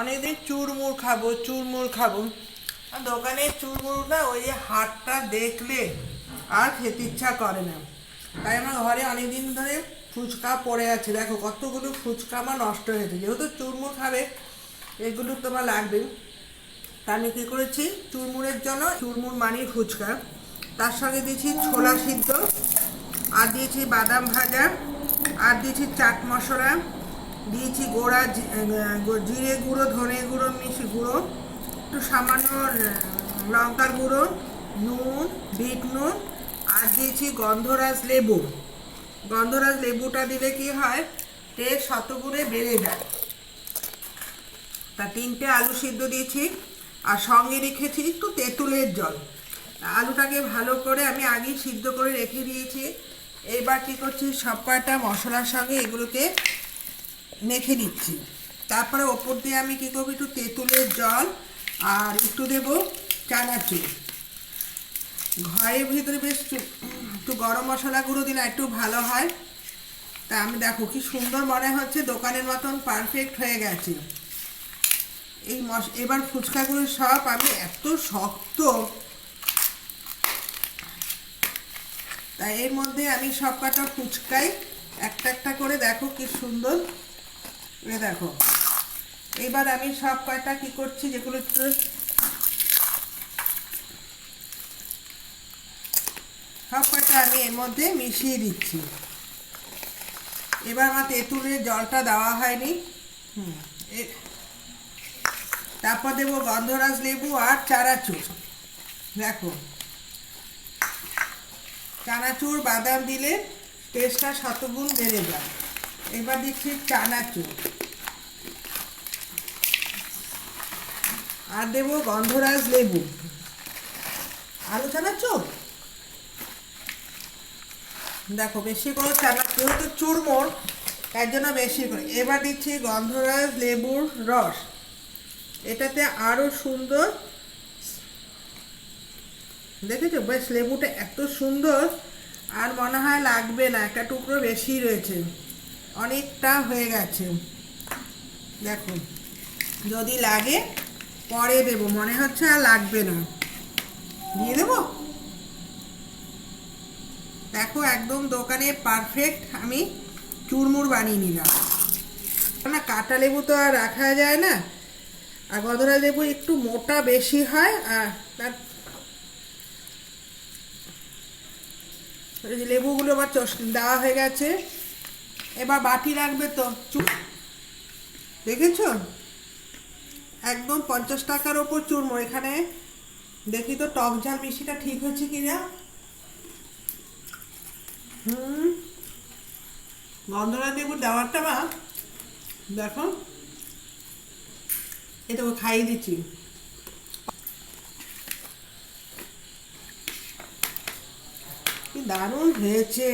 অনেকদিন চুরমুর খাব চুরমুর খাব। দোকানে চুরমুর না, ওই যে হাটটা দেখলে আর খেতে ইচ্ছা করে না। তাই আমার ঘরে অনেকদিন ধরে ফুচকা পড়ে আছে। দেখো, কতগুলো ফুচকা আমার নষ্ট হয়েছে যেহেতু চুরমুর খাবে, এগুলো তোমার লাগবে। তা আমি কী করেছি, চুরমুরের জন্য চুরমুর মানি ফুচকা। তার সঙ্গে দিয়েছি ছোলা সিদ্ধ, আর দিয়েছি বাদাম ভাজা, আর দিয়েছি চাট মশলা। দিয়েছি গোড়া জিরে গুঁড়ো, ধনে গুঁড়ো মিশি গুঁড়ো, একটু সামান্য লঙ্কার গুঁড়ো, নুন, বিট নুন, আর দিয়েছি গন্ধরাজ লেবু। গন্ধরাজ লেবুটা দিলে কি হয় টেস্ট শতগুণে বেড়ে যায়। তা তিনটে আলু সিদ্ধ দিয়েছি, আর সঙ্গে রেখেছি একটু তেঁতুলের জল। আলুটাকে ভালো করে আমি আগেই সিদ্ধ করে রেখে দিয়েছি। এবার কী করছি, সব কয়টা মশলার সঙ্গে এগুলোকে মেখে নিচ্ছি। তারপরে ওপর দিয়ে আমি কী করব, একটু তেঁতুলের জল আর একটু দেবো চানাচুর ঘরের ভিতরে বেশ একটু- গরম মশলা গুঁড়ো দিলে একটু ভালো হয়। তা আমি দেখো কি সুন্দর মনে হচ্ছে, দোকানের মতন পারফেক্ট হয়ে গেছে। এই মশ, এবার ফুচকাগুলো সব আমি এত শক্ত। তাই এর মধ্যে আমি সব কটা ফুচকাই একটা একটা করে দেখো কি সুন্দর এ দেখো। এবার আমি সব কয়টা কি করছি, যেগুলো সব কয়টা আমি এর মধ্যে মিশিয়ে দিচ্ছি। এবার আমার তেঁতুলের জলটা দেওয়া হয়নি। তারপর দেবো গন্ধরাজ লেবু আর চানাচুর। দেখো। চানাচুর, বাদাম দিলে টেস্টটা শতগুণ বেড়ে যায়। এবার দিচ্ছি চানাচুর আর দেবো গন্ধরাজ লেবু। আলু চানাচুর দেখো, বেশি করে চানাচুর যেহেতু চুরমোর তার জন্য বেশি করে। এবার দিচ্ছি গন্ধরাজ লেবুর রস। এটাতে আরও সুন্দর, দেখেছ? বেশ লেবুটা এত সুন্দর, আর মনে হয় লাগবে না, একটা টুকরো বেশি রয়েছে। অনেকটা হয়ে গেছে। দেখো, যদি লাগে পরে দেবো, মনে হচ্ছে আর লাগবে না। দিয়ে দেবো? দেখো, একদম দোকানে পারফেক্ট আমি চুরমুর বানিয়ে নিলাম। না, কাঁটা লেবু তো আর রাখা যায় না। আর গদরা লেবু একটু মোটা বেশি হয়, আর তার লেবুগুলো আবার চষ দেওয়া হয়ে গেছে। এবার বাটি রাখবে তো চুপ দেখেছ? একদম পঞ্চাশ টাকার ওপর চুরমো এখানে। দেখি তো টক ঝাল মিষ্টিটা ঠিক হচ্ছে কিনা হুম। গন্ধরা লেবু দেওয়ারটা বা দেখো। এটা খাইয়ে দিচ্ছি। কি দারুণ হয়েছে।